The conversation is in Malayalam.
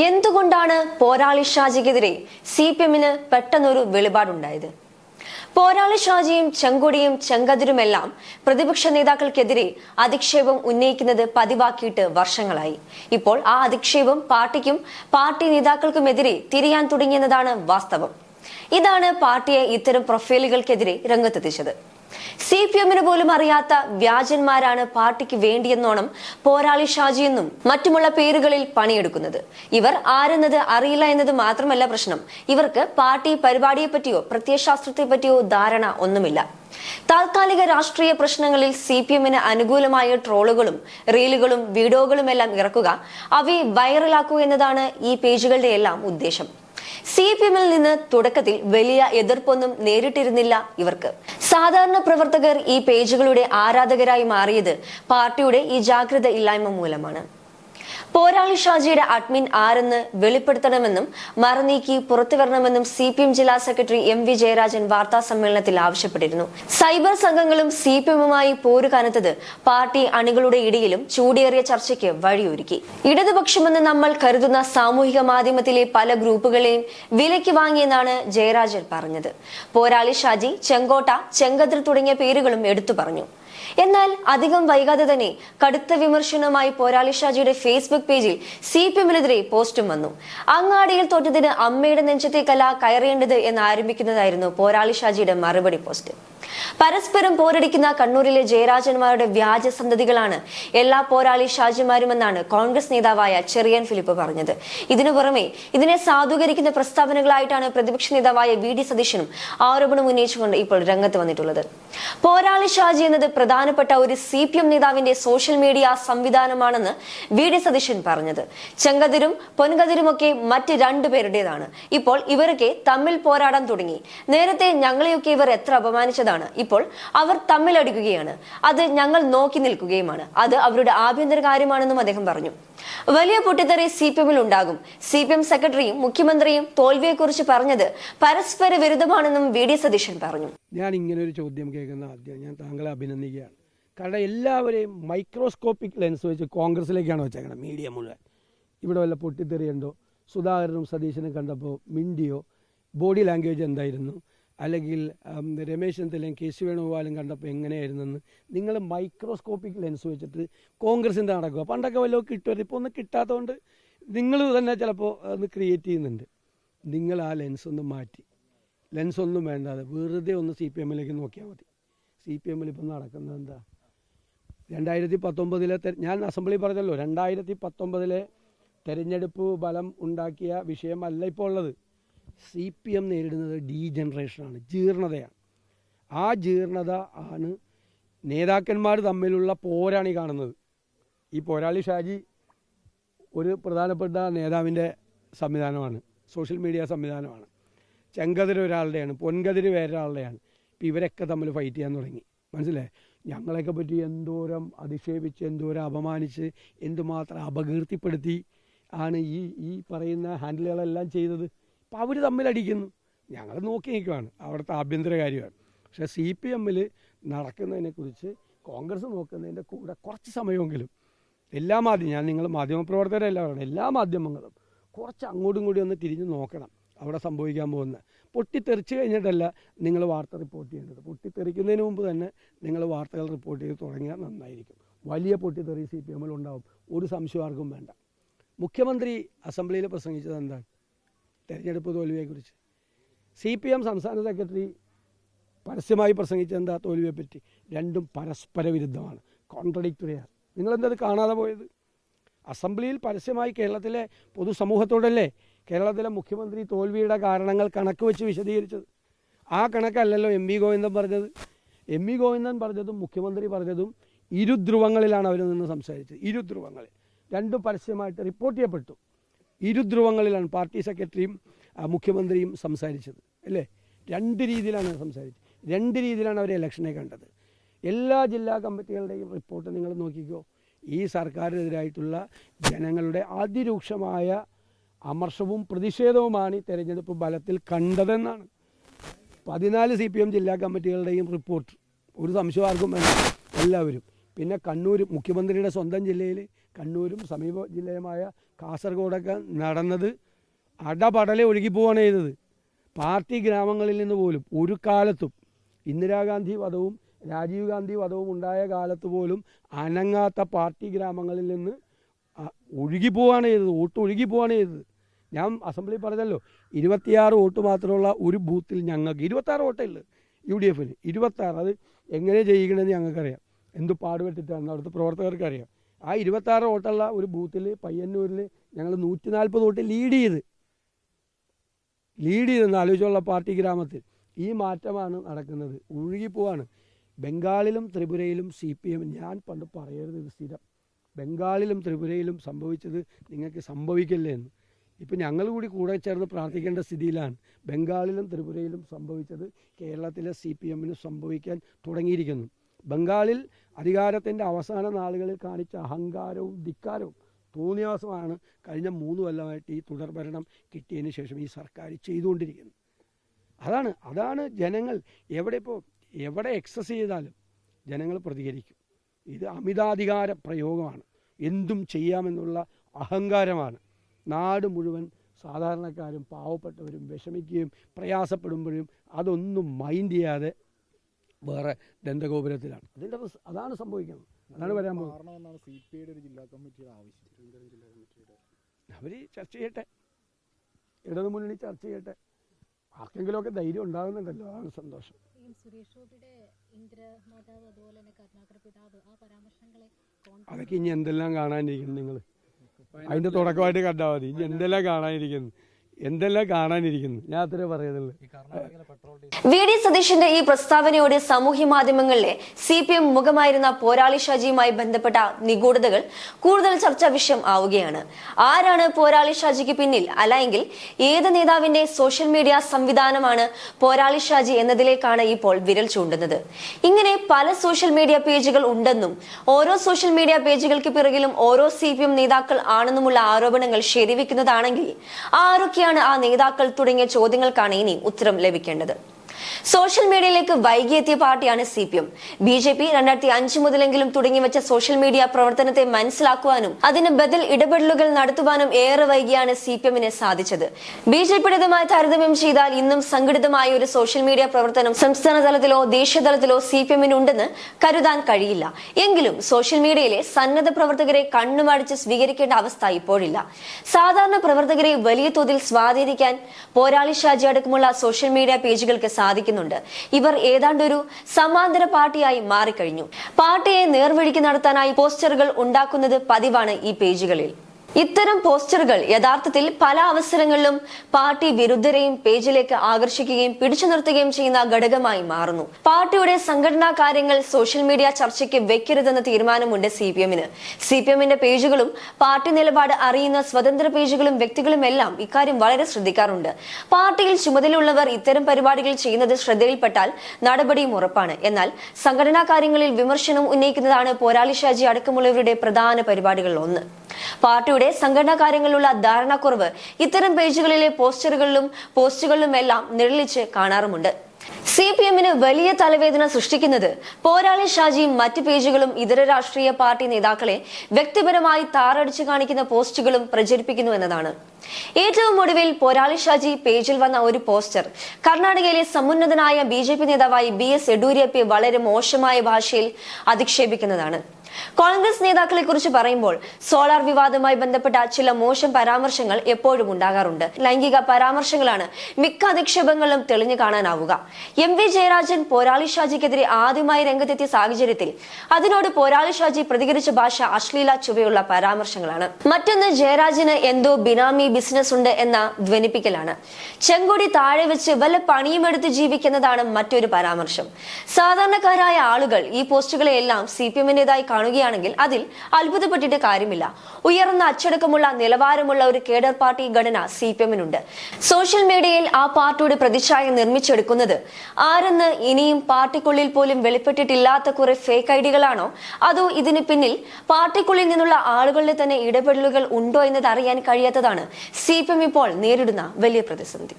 എന്തുകൊണ്ടാണ് പോരാളി ഷാജിക്കെതിരെ സി പി എമ്മിന് പെട്ടെന്നൊരു വെളിപാടുണ്ടായത്? പോരാളി ഷാജിയും ചെങ്കൊടിയും ചെങ്കതിരുമെല്ലാം പ്രതിപക്ഷ നേതാക്കൾക്കെതിരെ അധിക്ഷേപം ഉന്നയിക്കുന്നത് പതിവാക്കിയിട്ട് വർഷങ്ങളായി. ഇപ്പോൾ ആ അധിക്ഷേപം പാർട്ടിക്കും പാർട്ടി നേതാക്കൾക്കുമെതിരെ തിരിയാൻ തുടങ്ങിയെന്നതാണ് വാസ്തവം. ഇതാണ് പാർട്ടിയെ ഇത്തരം പ്രൊഫൈലുകൾക്കെതിരെ രംഗത്തെത്തിച്ചത്. സി പി എമ്മിന് പോലും അറിയാത്ത വ്യാജന്മാരാണ് പാർട്ടിക്ക് വേണ്ടിയെന്നോണം പോരാളി ഷാജി എന്നും മറ്റുമുള്ള പേരുകളിൽ പണിയെടുക്കുന്നത്. ഇവർ ആരെന്നത് അറിയില്ല എന്നത് മാത്രമല്ല പ്രശ്നം. ഇവർക്ക് പാർട്ടി പരിപാടിയെ പറ്റിയോ പ്രത്യയശാസ്ത്രത്തെ പറ്റിയോ ധാരണ ഒന്നുമില്ല. താൽക്കാലിക രാഷ്ട്രീയ പ്രശ്നങ്ങളിൽ സി പി എമ്മിന് അനുകൂലമായ ട്രോളുകളും റീലുകളും വീഡിയോകളുമെല്ലാം ഇറക്കുക അവയെ വൈറലാക്കുക എന്നതാണ് ഈ പേജുകളുടെ എല്ലാം ഉദ്ദേശം. സി പി എമ്മിൽ നിന്ന് തുടക്കത്തിൽ വലിയ എതിർപ്പൊന്നും നേരിട്ടിരുന്നില്ല ഇവർക്ക്. സാധാരണ പ്രവർത്തകർ ഈ പേജുകളുടെ ആരാധകരായി മാറിയത് പാർട്ടിയുടെ ഈ ജാഗ്രത ഇല്ലായ്മ മൂലമാണ്. പോരാളി ഷാജിയുടെ അഡ്മിൻ ആരെന്ന് വെളിപ്പെടുത്തണമെന്നും മറനീക്കി പുറത്തു വരണമെന്നും സി പി എം ജില്ലാ സെക്രട്ടറി എം വി ജയരാജൻ വാർത്താ സമ്മേളനത്തിൽ ആവശ്യപ്പെട്ടിരുന്നു. സൈബർ സംഘങ്ങളും സി പി എമ്മുമായി പോരു കനത്തത് പാർട്ടി അണികളുടെ ഇടയിലും ചൂടേറിയ ചർച്ചയ്ക്ക് വഴിയൊരുക്കി. ഇടതുപക്ഷമെന്ന് നമ്മൾ കരുതുന്ന സാമൂഹിക മാധ്യമത്തിലെ പല ഗ്രൂപ്പുകളെയും വിലയ്ക്ക് വാങ്ങിയെന്നാണ് ജയരാജൻ പറഞ്ഞത്. പോരാളി ഷാജി ചെങ്കോട്ട ചെങ്കതിർ തുടങ്ങിയ പേരുകളും എടുത്തു പറഞ്ഞു. എന്നാൽ അധികം വൈകാതെ തന്നെ കടുത്ത വിമർശനവുമായി പോരാളി ഷാജിയുടെ ഫേസ്ബുക്ക് പേജിൽ സി പി എമ്മിനെതിരെ പോസ്റ്റും വന്നു. അങ്ങാടിയിൽ തോറ്റതിന് അമ്മയുടെ നെഞ്ചത്തേക്കല്ല കയറേണ്ടത് എന്ന് ആരംഭിക്കുന്നതായിരുന്നു പോരാളി ഷാജിയുടെ മറുപടി പോസ്റ്റ്. പരസ്പരം പോരടിക്കുന്ന കണ്ണൂരിലെ ജയരാജന്മാരുടെ വ്യാജ സന്തതികളാണ് എല്ലാ പോരാളി ഷാജിമാരുമെന്നാണ് കോൺഗ്രസ് നേതാവായ ചെറിയൻ ഫിലിപ്പ് പറഞ്ഞത്. ഇതിനു പുറമെ ഇതിനെ സാധൂകരിക്കുന്ന പ്രസ്താവനകളായിട്ടാണ് പ്രതിപക്ഷ നേതാവായ വി ഡി സതീശനും ആരോപണം ഉന്നയിച്ചുകൊണ്ട് ഇപ്പോൾ രംഗത്ത് വന്നിട്ടുള്ളത്. പോരാളി ഷാജി എന്നത് പ്രധാനപ്പെട്ട ഒരു സി പി എം നേതാവിന്റെ സോഷ്യൽ മീഡിയ സംവിധാനമാണെന്ന് വി ഡി സതീശൻ പറഞ്ഞത്. ചെങ്കതിരും പൊൻകതിരുമൊക്കെ മറ്റ് രണ്ടുപേരുടേതാണ് ഇപ്പോൾ ഇവരൊക്കെ തമ്മിൽ പോരാടാൻ തുടങ്ങി. നേരത്തെ ഞങ്ങളെയൊക്കെ ഇവർ എത്ര അപമാനിച്ചതാണ്. ഇപ്പോൾ അവർ തമ്മിലടിക്കുകയാണ്. അത് ഞങ്ങൾ നോക്കി നിൽക്കുകയുമാണ്. അത് അവരുടെ ആഭ്യന്തര കാര്യമാണെന്നും അദ്ദേഹം പറഞ്ഞു. വലിയ പൊട്ടിത്തെറി സി പി എമ്മിൽ ഉണ്ടാകും. സി പി എം സെക്രട്ടറിയും മുഖ്യമന്ത്രിയും തോൽവിയെക്കുറിച്ച് പറഞ്ഞത് പരസ്പര വിരുദ്ധമാണെന്നും വി ഡി സതീശൻ പറഞ്ഞു. ഞാൻ ഇങ്ങനെ ഒരു ചോദ്യം കേൾക്കുന്ന ആദ്യം ഞാൻ താങ്കളെ അഭിനന്ദിക്കുകയാണ്. കാരണം എല്ലാവരെയും മൈക്രോസ്കോപ്പിക് ലെൻസ് വെച്ച് കോൺഗ്രസിലേക്കാണ് വെച്ചേക്കണം മീഡിയ മുഴുവൻ. ഇവിടെ വല്ല പൊട്ടിത്തെറിയുണ്ടോ സുധാകരനും സതീശനും കണ്ടപ്പോൾ മിണ്ടിയോ? ബോഡി ലാംഗ്വേജ് എന്തായിരുന്നു? അല്ലെങ്കിൽ രമേശ് ചെന്നിത്തലയും കെ സി വേണുഗോപാലും കണ്ടപ്പോൾ എങ്ങനെയായിരുന്നെന്ന് നിങ്ങൾ മൈക്രോസ്കോപ്പിക് ലെൻസ് വെച്ചിട്ട് കോൺഗ്രസിന്റെ നടക്കുക. പണ്ടൊക്കെ വല്ലതും കിട്ടുമായിരുന്നു ഇപ്പോൾ ഒന്നും കിട്ടാത്തതുകൊണ്ട് നിങ്ങൾ തന്നെ ചിലപ്പോൾ അത് ക്രിയേറ്റ് ചെയ്യുന്നുണ്ട്. നിങ്ങൾ ആ ലെൻസ് ഒന്ന് മാറ്റി. ലെൻസ് ഒന്നും വേണ്ടാതെ വെറുതെ ഒന്ന് സി പി എമ്മിലേക്ക് നോക്കിയാൽ മതി. സി പി എമ്മിൽ ഇപ്പം നടക്കുന്നത് എന്താ? രണ്ടായിരത്തി പത്തൊമ്പതിലെ ഞാൻ അസംബ്ലി പറഞ്ഞല്ലോ രണ്ടായിരത്തി പത്തൊമ്പതിലെ തെരഞ്ഞെടുപ്പ് ഫലം ഉണ്ടാക്കിയ വിഷയമല്ല ഇപ്പോൾ ഉള്ളത്. സി പി എം നേരിടുന്നത് ഡീ ജനറേഷനാണ് ജീർണതയാണ്. ആ ജീർണത ആണ് നേതാക്കന്മാർ തമ്മിലുള്ള പോരാണ് ഈ കാണുന്നത്. ഈ പോരാളി ഷാജി ഒരു പ്രധാനപ്പെട്ട നേതാവിന്റെ സംവിധാനമാണ് സോഷ്യൽ മീഡിയ സംവിധാനമാണ്. ചെങ്കതിര് ഒരാളുടെയാണ് പൊൻകതിര് വേറൊരാളുടെയാണ്. ഇപ്പം ഇവരൊക്കെ തമ്മിൽ ഫൈറ്റ് ചെയ്യാൻ തുടങ്ങി. മനസ്സിലായി? ഞങ്ങളെയൊക്കെ പറ്റി എന്തോരം അധിക്ഷേപിച്ച് എന്തോരം അപമാനിച്ച് എന്തുമാത്രം അപകീർത്തിപ്പെടുത്തി ആണ് ഈ ഈ പറയുന്ന ഹാൻഡിലുകളെല്ലാം ചെയ്തത്. അപ്പോൾ അവർ തമ്മിലടിക്കുന്നു ഞങ്ങൾ നോക്കി നിൽക്കുവാണ്. അവിടുത്തെ ആഭ്യന്തര കാര്യമാണ്. പക്ഷേ സി പി എമ്മിൽ നടക്കുന്നതിനെക്കുറിച്ച് കോൺഗ്രസ് നോക്കുന്നതിന്റെ കൂടെ കുറച്ച് സമയമെങ്കിലും എല്ലാ മാധ്യമം ഞാൻ നിങ്ങൾ മാധ്യമപ്രവർത്തകരെല്ലാം പറയണം എല്ലാ മാധ്യമങ്ങളും കുറച്ച് അങ്ങോട്ടും ഇങ്ങോട്ടും ഒന്ന് തിരിഞ്ഞ് നോക്കണം. അവിടെ സംഭവിക്കാൻ പോകുന്നത്. പൊട്ടിത്തെറിച്ച് കഴിഞ്ഞിട്ടല്ല നിങ്ങൾ വാർത്ത റിപ്പോർട്ട് ചെയ്യേണ്ടത്. പൊട്ടിത്തെറിക്കുന്നതിന് മുമ്പ് തന്നെ നിങ്ങൾ വാർത്തകൾ റിപ്പോർട്ട് ചെയ്ത് തുടങ്ങിയാൽ നന്നായിരിക്കും. വലിയ പൊട്ടിത്തെറി സി പി എമ്മിൽ ഉണ്ടാവും. ഒരു സംശയം ആർക്കും വേണ്ട. മുഖ്യമന്ത്രി അസംബ്ലിയിൽ പ്രസംഗിച്ചത് എന്താണ്? തെരഞ്ഞെടുപ്പ് തോൽവിയെക്കുറിച്ച്. സി പി എം സംസ്ഥാന സെക്രട്ടറി പരസ്യമായി പ്രസംഗിച്ചത് എന്താ? തോൽവിയെപ്പറ്റി രണ്ടും പരസ്പര വിരുദ്ധമാണ്. കോൺട്രഡിക്ടറിയാണ് നിങ്ങളെന്തത് കാണാതെ പോയത്? അസംബ്ലിയിൽ പരസ്യമായി കേരളത്തിലെ പൊതുസമൂഹത്തോടല്ലേ കേരളത്തിലെ മുഖ്യമന്ത്രി തോൽവിയുടെ കാരണങ്ങൾ കണക്ക് വെച്ച് വിശദീകരിച്ചത്. ആ കണക്കല്ലല്ലോ എം വി ഗോവിന്ദൻ പറഞ്ഞത്. എം വി ഗോവിന്ദൻ പറഞ്ഞതും മുഖ്യമന്ത്രി പറഞ്ഞതും ഇരുധ്രുവങ്ങളിലാണ് അവർ നിന്ന് സംസാരിച്ചത്. ഇരുധ്രുവങ്ങളിൽ രണ്ടും പരസ്യമായിട്ട് റിപ്പോർട്ട് ചെയ്യപ്പെട്ടു. ഇരുധ്രുവങ്ങളിലാണ് പാർട്ടി സെക്രട്ടറിയും മുഖ്യമന്ത്രിയും സംസാരിച്ചത്. അല്ലേ? രണ്ട് രീതിയിലാണ് സംസാരിച്ചത്. രണ്ട് രീതിയിലാണ് അവർ ഇലക്ഷനെ കണ്ടത്. എല്ലാ ജില്ലാ കമ്മിറ്റികളുടെയും റിപ്പോർട്ട് നിങ്ങൾ നോക്കിക്കോ. ഈ സർക്കാരിനെതിരായിട്ടുള്ള ജനങ്ങളുടെ അതിരൂക്ഷമായ അമർഷവും പ്രതിഷേധവുമാണ് ഈ തെരഞ്ഞെടുപ്പ് ഫലത്തിൽ കണ്ടതെന്നാണ്. പതിനാല് സി പി എം ജില്ലാ കമ്മിറ്റികളുടെയും റിപ്പോർട്ട് ഒരു സംശയം ആർക്കും എല്ലാവരും. പിന്നെ കണ്ണൂർ മുഖ്യമന്ത്രിയുടെ സ്വന്തം ജില്ലയിൽ കണ്ണൂരും സമീപ ജില്ലയുമായ കാസർഗോഡൊക്കെ നടന്നത് അടപടലെ ഒഴുകിപ്പോവാണ് ചെയ്തത്. പാർട്ടി ഗ്രാമങ്ങളിൽ നിന്ന് പോലും ഒരു കാലത്തും ഇന്ദിരാഗാന്ധി വധവും രാജീവ് ഗാന്ധി വധവും ഉണ്ടായ കാലത്ത് പോലും അനങ്ങാത്ത പാർട്ടി ഗ്രാമങ്ങളിൽ നിന്ന് ഒഴുകിപ്പോവാണ് ചെയ്തത്. വോട്ട് ഒഴുകിപ്പോവാണ് ചെയ്തത്. ഞാൻ അസംബ്ലി പറഞ്ഞല്ലോ ഇരുപത്തിയാറ് വോട്ട് മാത്രമുള്ള ഒരു ബൂത്തിൽ ഞങ്ങൾക്ക് ഇരുപത്താറ് വോട്ടേ യു ഡി എഫിന് ഇരുപത്താറ് അത് എങ്ങനെ ചെയ്യിക്കണമെന്ന് ഞങ്ങൾക്കറിയാം. എന്ത് പാടുപെട്ടിട്ടാണ് അവിടുത്തെ പ്രവർത്തകർക്ക് അറിയാം ആ ഇരുപത്താറ് വോട്ടുള്ള ഒരു ബൂത്തിൽ പയ്യന്നൂരിൽ ഞങ്ങൾ നൂറ്റി നാൽപ്പത് വോട്ട് ലീഡ് ചെയ്ത് ലീഡ് ചെയ്തെന്ന് ആലോചിച്ചുള്ള പാർട്ടി ഗ്രാമത്തിൽ ഈ മാറ്റമാണ് നടക്കുന്നത്. ഒഴുകിപ്പോവാണ് ബംഗാളിലും ത്രിപുരയിലും സി പി എം ഞാൻ പണ്ട് പറയരുത് ഇത് സ്ഥിരം ബംഗാളിലും ത്രിപുരയിലും സംഭവിച്ചത് നിങ്ങൾക്ക് സംഭവിക്കല്ലേ എന്ന്. ഇപ്പം ഞങ്ങൾ കൂടി കൂടെ ചേർന്ന് പ്രാർത്ഥിക്കേണ്ട സ്ഥിതിയിലാണ് ബംഗാളിലും ത്രിപുരയിലും സംഭവിച്ചത് കേരളത്തിലെ സി പി എമ്മിന് സംഭവിക്കാൻ തുടങ്ങിയിരിക്കുന്നു. ബംഗാളിൽ അധികാരത്തിന്റെ അവസാന നാളുകളിൽ കാണിച്ച അഹങ്കാരവും ധിക്കാരവും തോന്നിയാസമാണ് കഴിഞ്ഞ മൂന്ന് കൊല്ലമായിട്ട് ഈ തുടർഭരണം കിട്ടിയതിന് ശേഷം ഈ സർക്കാർ ചെയ്തുകൊണ്ടിരിക്കുന്നത്. അതാണ് അതാണ് ജനങ്ങൾ എവിടെ ഇപ്പോൾ എവിടെ എക്സസ് ചെയ്താലും ജനങ്ങൾ പ്രതികരിക്കും. ഇത് അമിതാധികാര പ്രയോഗമാണ്. എന്തും ചെയ്യാമെന്നുള്ള അഹങ്കാരമാണ്. നാട് മുഴുവൻ സാധാരണക്കാരും പാവപ്പെട്ടവരും വിഷമിക്കുകയും പ്രയാസപ്പെടുമ്പോഴും അതൊന്നും മൈൻഡ് ചെയ്യാതെ വേറെ ദന്തഗോപുരത്തിലാണ്. അതിന്റെ അതാണ് സംഭവിക്കുന്നത്. അതാണ് വരാൻ അവർ ചർച്ച ചെയ്യട്ടെ. ഇടതുമുന്നണി ചർച്ച ചെയ്യട്ടെ. ആർക്കെങ്കിലുമൊക്കെ ധൈര്യം ഉണ്ടാകുന്നുണ്ടല്ലോ. അതാണ് സന്തോഷം. ഈ സുരേഷ് ഗോപിയുടെ ഇന്ദ്ര മാതാവ് അതുപോലെ തന്നെ പിതാവ് ആ പരാമർശങ്ങളെ കോൺഗ്രസ് അതൊക്കെ ഇനി എന്തെല്ലാം കാണാനിരിക്കുന്നു നിങ്ങൾ അതിന്റെ തുടക്കമായിട്ട് കണ്ടാൽ മതി. ഇനി എന്തെല്ലാം കാണാനിരിക്കുന്നു. എന്തെല്ലാം കാണാനിരിക്കുന്നു? ഞാൻ അത്രേ പറയുന്നുള്ളൂ. വി ഡി സതീശന്റെ ഈ പ്രസ്താവനയോടെ സാമൂഹ്യ മാധ്യമങ്ങളിലെ സി പി എം മുഖമായിരുന്ന പോരാളി ഷാജിയുമായി ബന്ധപ്പെട്ട നിഗൂഢതകൾ കൂടുതൽ ചർച്ചാ വിഷയം ആവുകയാണ്. ആരാണ് പോരാളി ഷാജിക്ക് പിന്നിൽ? അല്ലെങ്കിൽ ഏത് നേതാവിന്റെ സോഷ്യൽ മീഡിയ സംവിധാനമാണ് പോരാളി ഷാജി എന്നതിലേക്കാണ് ഇപ്പോൾ വിരൽ ചൂണ്ടുന്നത്? ഇങ്ങനെ പല സോഷ്യൽ മീഡിയ പേജുകൾ ഉണ്ടെന്നും ഓരോ സോഷ്യൽ മീഡിയ പേജുകൾക്ക് പിറകിലും ഓരോ സി പി എം നേതാക്കൾ ആണെന്നുമുള്ള ആരോപണങ്ങൾ ശരിവെക്കുന്നതാണെങ്കിൽ ആരൊക്കെയാണ് ആ നേതാക്കൾ തുടങ്ങിയ ചോദ്യങ്ങൾക്കാണ് ഇനി ഉത്തരം ലഭിക്കേണ്ടത്? സോഷ്യൽ മീഡിയയിലേക്ക് വൈകിയെത്തിയ പാർട്ടിയാണ് C P M B J P രണ്ടായിരത്തി അഞ്ച് മുതലെങ്കിലും തുടങ്ങിവെച്ച സോഷ്യൽ മീഡിയ പ്രവർത്തനത്തെ മനസ്സിലാക്കുവാനും അതിന് ബദൽ ഇടപെടലുകൾ നടത്തുവാനും ഏറെ വൈകിയാണ് സി പി എമ്മിന് സാധിച്ചത്. ബി ജെ പിയുടേതുമായി താരതമ്യം ചെയ്താൽ ഇന്നും സംഘടിതമായ ഒരു സോഷ്യൽ മീഡിയ പ്രവർത്തനം സംസ്ഥാന തലത്തിലോ ദേശീയ തലത്തിലോ സി പി എമ്മിന് ഉണ്ടെന്ന് കരുതാൻ കഴിയില്ല. എങ്കിലും സോഷ്യൽ മീഡിയയിലെ സന്നദ്ധ പ്രവർത്തകരെ കണ്ണുമടിച്ച് സ്വീകരിക്കേണ്ട അവസ്ഥ ഇപ്പോഴില്ല. സാധാരണ പ്രവർത്തകരെ വലിയ തോതിൽ സ്വാധീനിക്കാൻ പോരാളി ഷാജി അടക്കമുള്ള സോഷ്യൽ മീഡിയ പേജുകൾക്ക് സാധിക്കുന്നുണ്ട് ഇവർ ഏതാണ്ട് ഒരു സമാന്തര പാർട്ടിയായി മാറിക്കഴിഞ്ഞു. പാർട്ടിയെ നേർവഴിക്ക് നടത്താനായി പോസ്റ്ററുകൾ ഉണ്ടാക്കുന്നത് പതിവാണ് ഈ പേജുകളിൽ. ഇത്തരം പോസ്റ്ററുകൾ യഥാർത്ഥത്തിൽ പല അവസരങ്ങളിലും പാർട്ടി വിരുദ്ധരെയും പേജിലേക്ക് ആകർഷിക്കുകയും പിടിച്ചു നിർത്തുകയും ചെയ്യുന്ന ഘടകമായി മാറുന്നു. പാർട്ടിയുടെ സംഘടനാ കാര്യങ്ങൾ സോഷ്യൽ മീഡിയ ചർച്ചയ്ക്ക് വെക്കരുതെന്ന തീരുമാനമുണ്ട് സി പി എമ്മിന്. സി പി എമ്മിന്റെ പേജുകളും പാർട്ടി നിലപാട് അറിയുന്ന സ്വതന്ത്ര പേജുകളും വ്യക്തികളും എല്ലാം ഇക്കാര്യം വളരെ ശ്രദ്ധിക്കാറുണ്ട്. പാർട്ടിയിൽ ചുമതലയുള്ളവർ ഇത്തരം പരിപാടികൾ ചെയ്യുന്നത് ശ്രദ്ധയിൽപ്പെട്ടാൽ നടപടിയും ഉറപ്പാണ്. എന്നാൽ സംഘടനാ കാര്യങ്ങളിൽ വിമർശനം ഉന്നയിക്കുന്നതാണ് പോരാളി ഷാജി അടക്കമുള്ളവരുടെ പ്രധാന പരിപാടികളിൽ ഒന്ന്. പാർട്ടിയുടെ സംഘടനാ കാര്യങ്ങളിലുള്ള ധാരണക്കുറവ് ഇത്തരം പേജുകളിലെ പോസ്റ്ററുകളിലും പോസ്റ്റുകളിലും എല്ലാം നിഴലിച്ച് കാണാറുമുണ്ട്. സി പി എമ്മിന് വലിയ തലവേദന സൃഷ്ടിക്കുന്നത് പോരാളി ഷാജിയും മറ്റ് പേജുകളും ഇതര രാഷ്ട്രീയ പാർട്ടി നേതാക്കളെ വ്യക്തിപരമായി താറടിച്ചു കാണിക്കുന്ന പോസ്റ്റുകളും പ്രചരിപ്പിക്കുന്നു എന്നതാണ്. ഏറ്റവും ഒടുവിൽ പോരാളി ഷാജി പേജിൽ വന്ന ഒരു പോസ്റ്റർ കർണാടകയിലെ സമുന്നതനായ ബി നേതാവായി ബി എസ് യെഡ്യൂരപ്പയെ വളരെ മോശമായ ഭാഷയിൽ അധിക്ഷേപിക്കുന്നതാണ്. കോൺഗ്രസ് നേതാക്കളെ കുറിച്ച് പറയുമ്പോൾ സോളാർ വിവാദവുമായി ബന്ധപ്പെട്ട ചില മോശം പരാമർശങ്ങൾ എപ്പോഴും ഉണ്ടാകാറുണ്ട്. ലൈംഗിക പരാമർശങ്ങളാണ് മിക്ക അധിക്ഷേപങ്ങളിലും തെളിഞ്ഞു കാണാനാവുക. എം വി ജയരാജൻ പോരാളി ഷാജിക്കെതിരെ ആദ്യമായി രംഗത്തെത്തിയ സാഹചര്യത്തിൽ അതിനോട് പോരാളി ഷാജി പ്രതികരിച്ച ഭാഷ അശ്ലീല ചുവയുള്ള പരാമർശങ്ങളാണ്. മറ്റൊന്ന് ജയരാജന് എന്തോ ബിനാമി ബിസിനസ് ഉണ്ട് എന്ന ധ്വനിപ്പിക്കലാണ്. ചെങ്കൊടി താഴെ വെച്ച് വല്ല പണിയുമെടുത്ത് ജീവിക്കുന്നതാണ് മറ്റൊരു പരാമർശം. സാധാരണക്കാരായ ആളുകൾ ഈ പോസ്റ്റുകളെല്ലാം സി പി എമ്മിന്റേതായി കാണുകയാണെങ്കിൽ അതിൽ അത്ഭുതപ്പെട്ടിട്ട് കാര്യമില്ല. ഉയർന്ന അച്ചടക്കമുള്ള നിലവാരമുള്ള ഒരു കേഡർ പാർട്ടി ഘടന സി പി എമ്മിനുണ്ട്. സോഷ്യൽ മീഡിയയിൽ ആ പാർട്ടിയുടെ പ്രതിച്ഛായ നിർമ്മിച്ചെടുക്കുന്നത് ആരെന്ന് ഇനിയും പാർട്ടിക്കുള്ളിൽ പോലും വെളിപ്പെട്ടിട്ടില്ലാത്ത കുറെ ഫേക്ക് ഐഡികളാണോ? അതോ ഇതിന് പിന്നിൽ പാർട്ടിക്കുള്ളിൽ നിന്നുള്ള ആളുകളുടെ തന്നെ ഇടപെടലുകൾ ഉണ്ടോ എന്നത് അറിയാൻ കഴിയാത്തതാണ് സി ഇപ്പോൾ നേരിടുന്ന വലിയ പ്രതിസന്ധി.